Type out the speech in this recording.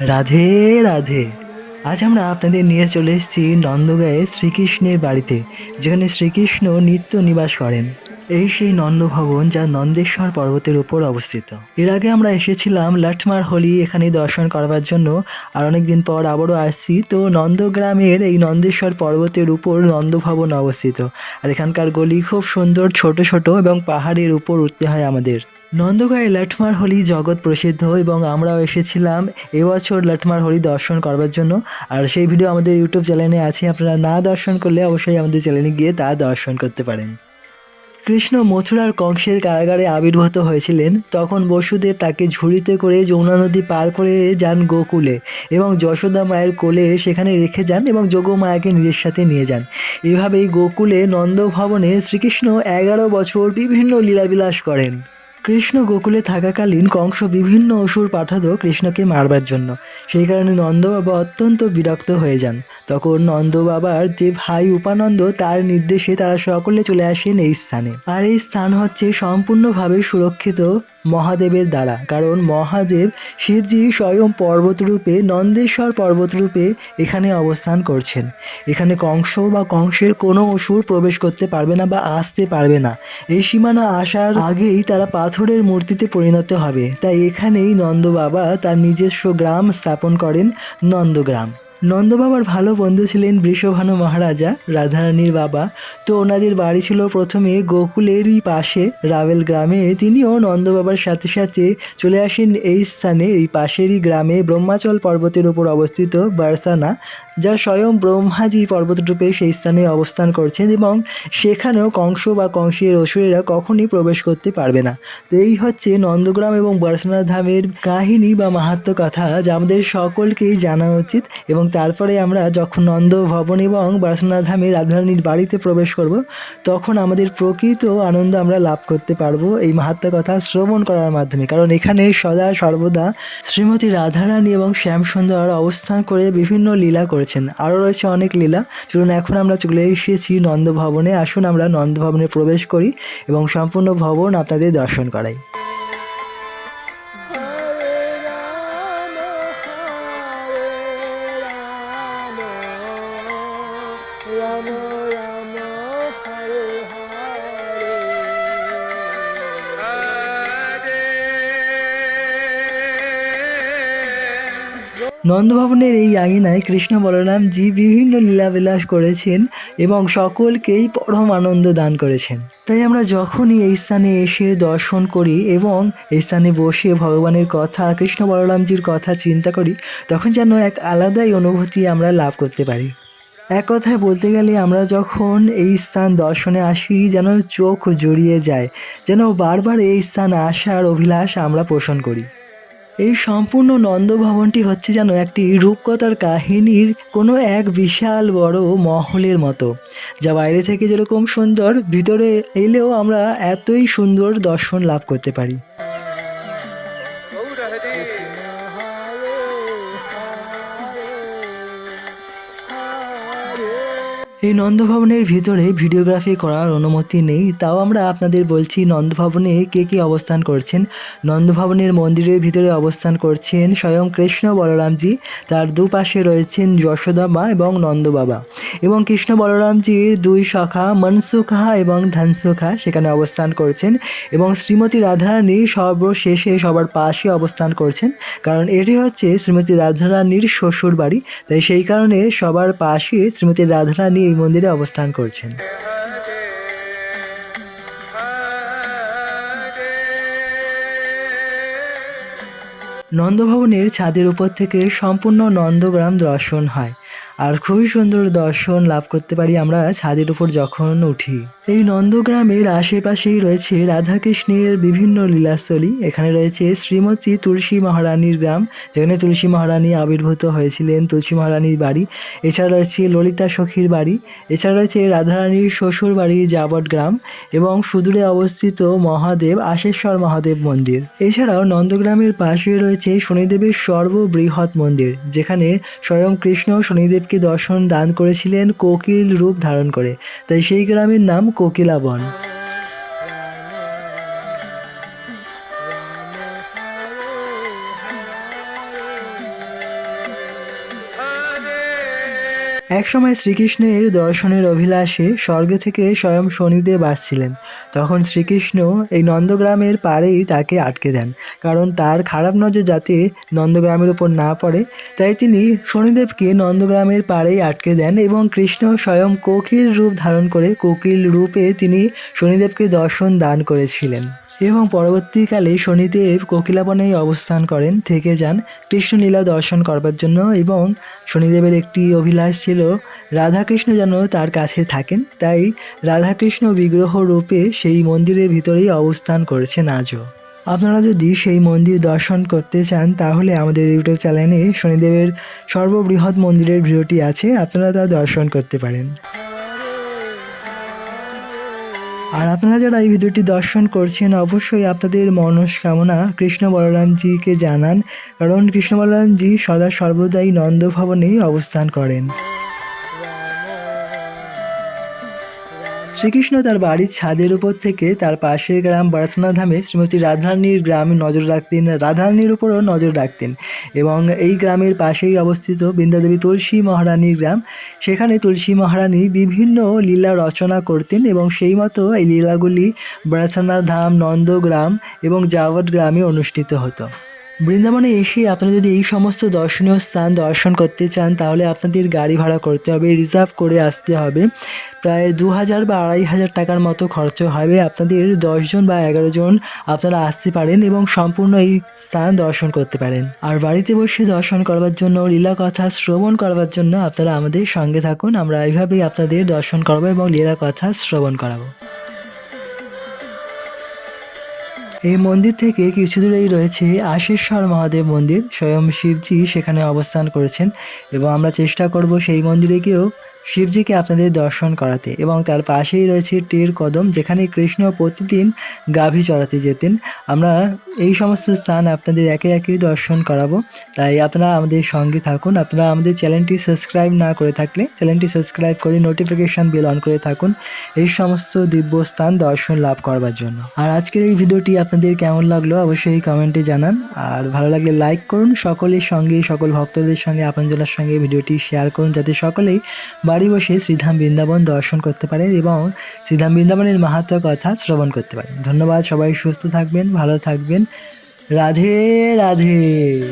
রাধে রাধে। আজ আমরা আপনাদের নিয়ে চলে এসেছি নন্দগাঁয়ে শ্রীকৃষ্ণের বাড়িতে, যেখানে শ্রীকৃষ্ণ নিত্য নিবাস করেন। এই সেই নন্দভবন যা নন্দেশ্বর পর্বতের উপর অবস্থিত। এর আগে আমরা এসেছিলাম লাটমার হোলি এখানে দর্শন করবার জন্য, আর অনেকদিন পর আবারও আসছি। তো নন্দগ্রামের এই নন্দেশ্বর পর্বতের উপর নন্দভবন অবস্থিত। আর এখানকার গলি খুব সুন্দর, ছোট ছোট এবং পাহাড়ের উপর উঠতে হয় আমাদের। নন্দগাঁয়ে লাটমার হোলি জগৎ প্রসিদ্ধ এবং আমরাও এসেছিলাম এবছর লাটমার হোলি দর্শন করবার জন্য। আর সেই ভিডিও আমাদের ইউটিউব চ্যানেলে আছে, আপনারা না দর্শন করলে অবশ্যই আমাদের চ্যানেলে গিয়ে তা দর্শন করতে পারেন। কৃষ্ণ মথুরার কংসের কারাগারে আবির্ভূত হয়েছিলেন, তখন বসুদেব তাকে ঝুড়িতে করে যমুনা নদী পার করে যান গোকুলে এবং যশোদা মায়ের কোলে সেখানে রেখে যান এবং যোগ মায়াকে নিজের সাথে নিয়ে যান। এভাবেই গোকুলে নন্দভবনে শ্রীকৃষ্ণ এগারো বছর বিভিন্ন লীলাবিলাস করেন। কৃষ্ণ গোকুলে থাকাকালীন কংস বিভিন্ন অসুর পাঠাতো কৃষ্ণকে মারবার জন্য। সেই কারণে নন্দবাবা অত্যন্ত বিরক্ত হয়ে যান। তখন নন্দবাবার যে ভাই উপানন্দ, তার নির্দেশে তারা সকলে চলে আসেন এই স্থানে। আর এই স্থান হচ্ছে সম্পূর্ণভাবে সুরক্ষিত মহাদেবের দ্বারা। কারণ মহাদেব শিবজি স্বয়ং পর্বতরূপে, নন্দেশ্বর পর্বতরূপে এখানে অবস্থান করছেন। এখানে কংস বা কংসের কোনো অসুর প্রবেশ করতে পারবে না বা আসতে পারবে না। এই সীমানা আসার আগেই তারা পাথরের মূর্তিতে পরিণত হবে। তাই এখানেই নন্দ বাবা তার নিজস্ব গ্রাম স্থাপন করেন নন্দগ্রাম। নন্দ বাবার ভালো বন্ধু ছিলেন বৃষভানু মহারাজা, রাধারানীর বাবা। তো ওনাদের বাড়ি ছিল প্রথমে গোকুলেরই পাশে রাভেল গ্রামে। তিনিও নন্দবাবার সাথে সাথে চলে আসেন এই স্থানে, এই পাশেরই গ্রামে ব্রহ্মাচল পর্বতের উপর অবস্থিত বারসানা, যা স্বয়ং ব্রহ্মাজি পর্বতরূপে সেই স্থানে অবস্থান করছেন এবং সেখানেও কংস বা কংসের অসুরেরা কখনই প্রবেশ করতে পারবে না। তো এই হচ্ছে নন্দগ্রাম এবং বর্ষনা ধামের কাহিনী বা মাহাত্ম কথা, যা আমাদের সকলকেই জানা উচিত এবং তারপরে আমরা যখন নন্দ ভবন এবং বর্ষনা ধামে রাধারানীর বাড়িতে প্রবেশ করব, তখন আমাদের প্রকৃত আনন্দ আমরা লাভ করতে পারব এই মাহাত্ম কথা শ্রবণ করার মাধ্যমে। কারণ এখানে সদা সর্বদা শ্রীমতী রাধারানী এবং শ্যামসুন্দর অবস্থান করে বিভিন্ন লীলা করেছেন। আরও রয়েছে অনেক লীলা। চলুন এখন আমরা চলে এসেছি নন্দ ভবনে। আসুন আমরা নন্দ ভবনে প্রবেশ করি এবং সম্পূর্ণ ভবন আপনাদের দর্শন করাই। নন্দভবনের এই আঙিনায় কৃষ্ণ বলরামজি বিভিন্ন লীলাবিলাস করেছেন এবং সকলকেই পরম আনন্দ দান করেছেন। তাই আমরা যখনই এই স্থানে এসে দর্শন করি এবং এই স্থানে বসে ভগবানের কথা, কৃষ্ণ বলরামজির কথা চিন্তা করি, তখন যেন এক আলাদাই অনুভূতি আমরা লাভ করতে পারি। এক কথায় বলতে গেলে আমরা যখন এই স্থান দর্শনে আসি, যেন চোখ জড়িয়ে যায়, যেন বারবার এই স্থান আসার অভিলাষ আমরা পোষণ করি। এই সম্পূর্ণ নন্দ ভবনটি হচ্ছে যেন একটি রূপকথার কাহিনীর কোনো এক বিশাল বড় মহলের মতো। যা বাইরে থেকে যেরকম সুন্দর, ভিতরে এলেও আমরা এতই সুন্দর দর্শন লাভ করতে পারি। এই নন্দভবনের ভিতরে ভিডিওগ্রাফি করার অনুমতি নেই, তাও আমরা আপনাদের বলছি নন্দভবনে কে কে অবস্থান করছেন। নন্দভবনের মন্দিরের ভিতরে অবস্থান করছেন স্বয়ং কৃষ্ণ বলরামজি, তার দুপাশে রয়েছেন যশোদা মা এবং নন্দ বাবা এবং কৃষ্ণ বলরামজির দুই শাখা মনসুখা এবং ধানসুখা সেখানে অবস্থান করছেন এবং শ্রীমতী রাধারানী সর্বশেষে সবার পাশে অবস্থান করছেন, কারণ এটি হচ্ছে শ্রীমতী রাধারানীর শ্বশুর বাড়ি তাই সেই কারণে সবার পাশে শ্রীমতী রাধারানী এই মন্দিরে অবস্থান করছেন। নন্দভবনের ছাদের উপর থেকে সম্পূর্ণ নন্দগ্রাম দর্শন হয়। আর খুবই সুন্দর দর্শন লাভ করতে পারি আমরা ছাদের উপর যখন উঠি। এই নন্দগ্রামের আশেপাশেই রয়েছে রাধাকৃষ্ণের বিভিন্ন লীলাস্থলী। এখানে রয়েছে শ্রীমতী তুলসী মহারানীর গ্রাম, যেখানে তুলসী মহারানী আবির্ভূত হয়েছিলেন তুলসী মহারানীর বাড়ি। এছাড়া রয়েছে ললিতা সখীর বাড়ি। এছাড়া রয়েছে রাধারানীর শ্বশুর বাড়ি যাবট গ্রাম এবং সুদূরে অবস্থিত মহাদেব, আশেশ্বর মহাদেব মন্দির। এছাড়াও নন্দগ্রামের পাশে রয়েছে শনিদেবের সর্ববৃহৎ মন্দির, যেখানে স্বয়ং কৃষ্ণ শনিদেবকে শনিদেবকে দর্শন দান করেছিলেন কোকিল রূপ ধারণ করে। তাই সেই গ্রামের নাম কোকিলাবন। একসময় শ্রীকৃষ্ণের দর্শনের অভিলাষে স্বর্গ থেকে স্বয়ং শনিদেব আসছিলেন। তখন শ্রীকৃষ্ণ এই নন্দগ্রামের পাড়েই তাকে আটকে দেন। কারণ তার খারাপ নজর যাতে নন্দগ্রামের উপর না পড়ে, তাই তিনি শনিদেবকে নন্দগ্রামের পাড়েই আটকে দেন এবং কৃষ্ণ স্বয়ং কোকিল রূপ ধারণ করে কোকিল রূপে তিনি শনিদেবকে দর্শন দান করেছিলেন। এবং পরবর্তীকালে শনিদেব কোকিলাবনেই অবস্থান করেন, থেকে যান কৃষ্ণলীলা দর্শন করবার জন্য এবং শনিদেবের একটি অভিলাষ ছিল, রাধাকৃষ্ণ যেন তার কাছে থাকেন, তাই রাধাকৃষ্ণ বিগ্রহ রূপে সেই মন্দিরের ভিতরেই অবস্থান করেছেন আজও। আপনারা যদি সেই মন্দির দর্শন করতে চান, তাহলে আমাদের ইউটিউব চ্যানেলে শনিদেবের সর্ববৃহৎ মন্দিরের ভিডিওটি আছে, আপনারা তা দর্শন করতে পারেন। আর আপনারা যারা এই ভিডিওটি দর্শন করছেন, অবশ্যই আপনাদের মনস্কামনা কৃষ্ণ বলরামজিকে জানান, কারণ কৃষ্ণ বলরামজি সদা সর্বদাই নন্দভবনেই অবস্থান করেন। শ্রীকৃষ্ণ তার বাড়ির ছাদের উপর থেকে তার পাশের গ্রাম বারাসনা ধামে শ্রীমতী রাধারানীর গ্রামে নজর রাখতেন, রাধারানীর উপরও নজর রাখতেন এবং এই গ্রামের পাশেই অবস্থিত বৃন্দাদেবী তুলসী মহারানীর গ্রাম। সেখানে তুলসী মহারানী বিভিন্ন লীলা রচনা করতেন এবং সেই মতো এই লীলাগুলি বারাসনা ধাম নন্দগ্রাম এবং জাওয়াট গ্রামে অনুষ্ঠিত হতো। বৃন্দাবনে এসে আপনারা যদি এই সমস্ত দর্শনীয় স্থান দর্শন করতে চান, তাহলে আপনাদের গাড়ি ভাড়া করতে হবে, রিজার্ভ করে আসতে হবে। প্রায় দু হাজার বা আড়াই হাজার টাকার মতো খরচ হবে। আপনাদের দশজন বা এগারো জন আপনারা আসতে পারেন এবং সম্পূর্ণ এই স্থান দর্শন করতে পারেন। আর বাড়িতে বসে দর্শন করবার জন্য, লীলা কথা শ্রবণ করবার জন্য আপনারা আমাদের সঙ্গে থাকুন। আমরা এইভাবেই আপনাদের দর্শন করব এবং লীলা কথা শ্রবণ করাবো। এই মন্দির থেকে কিছু দূরেই রয়েছে আশেশ্বর মহাদেব মন্দির। স্বয়ং শিবজি সেখানে অবস্থান করেছেন এবং আমরা চেষ্টা করব সেই মন্দিরে গিয়েও শিবজিকে আপনাদের দর্শন করাতে এবং তার পাশেই রয়েছে টের কদম, যেখানে কৃষ্ণ প্রতিদিন গাভী চড়াতে যেতেন। আমরা এই সমস্ত স্থান আপনাদের একে একে দর্শন করাবো। তাই আপনারা আমাদের সঙ্গে থাকুন। আপনারা আমাদের চ্যানেলটি সাবস্ক্রাইব না করে থাকলে চ্যানেলটি সাবস্ক্রাইব করে নোটিফিকেশান বেল অন করে থাকুন। এই সমস্ত দিব্য স্থান দর্শন লাভ করবার জন্য। আর আজকের এই ভিডিওটি আপনাদের কেমন লাগল অবশ্যই কমেন্টে জানান। আর ভালো লাগলে লাইক করুন। সকলের সঙ্গে, সকল ভক্তদের সঙ্গে, আপনজনের সঙ্গে ভিডিওটি শেয়ার করুন। যাতে সকলেই বাড়ি বসে শ্রীধাম বৃন্দাবন দর্শন করতে পারেন এবং শ্রীধাম বৃন্দাবনের মাহাত্ম কথা শ্রবণ করতে পারেন। ধন্যবাদ, সবাই সুস্থ থাকবেন, ভালো থাকবেন। রাধে রাধে।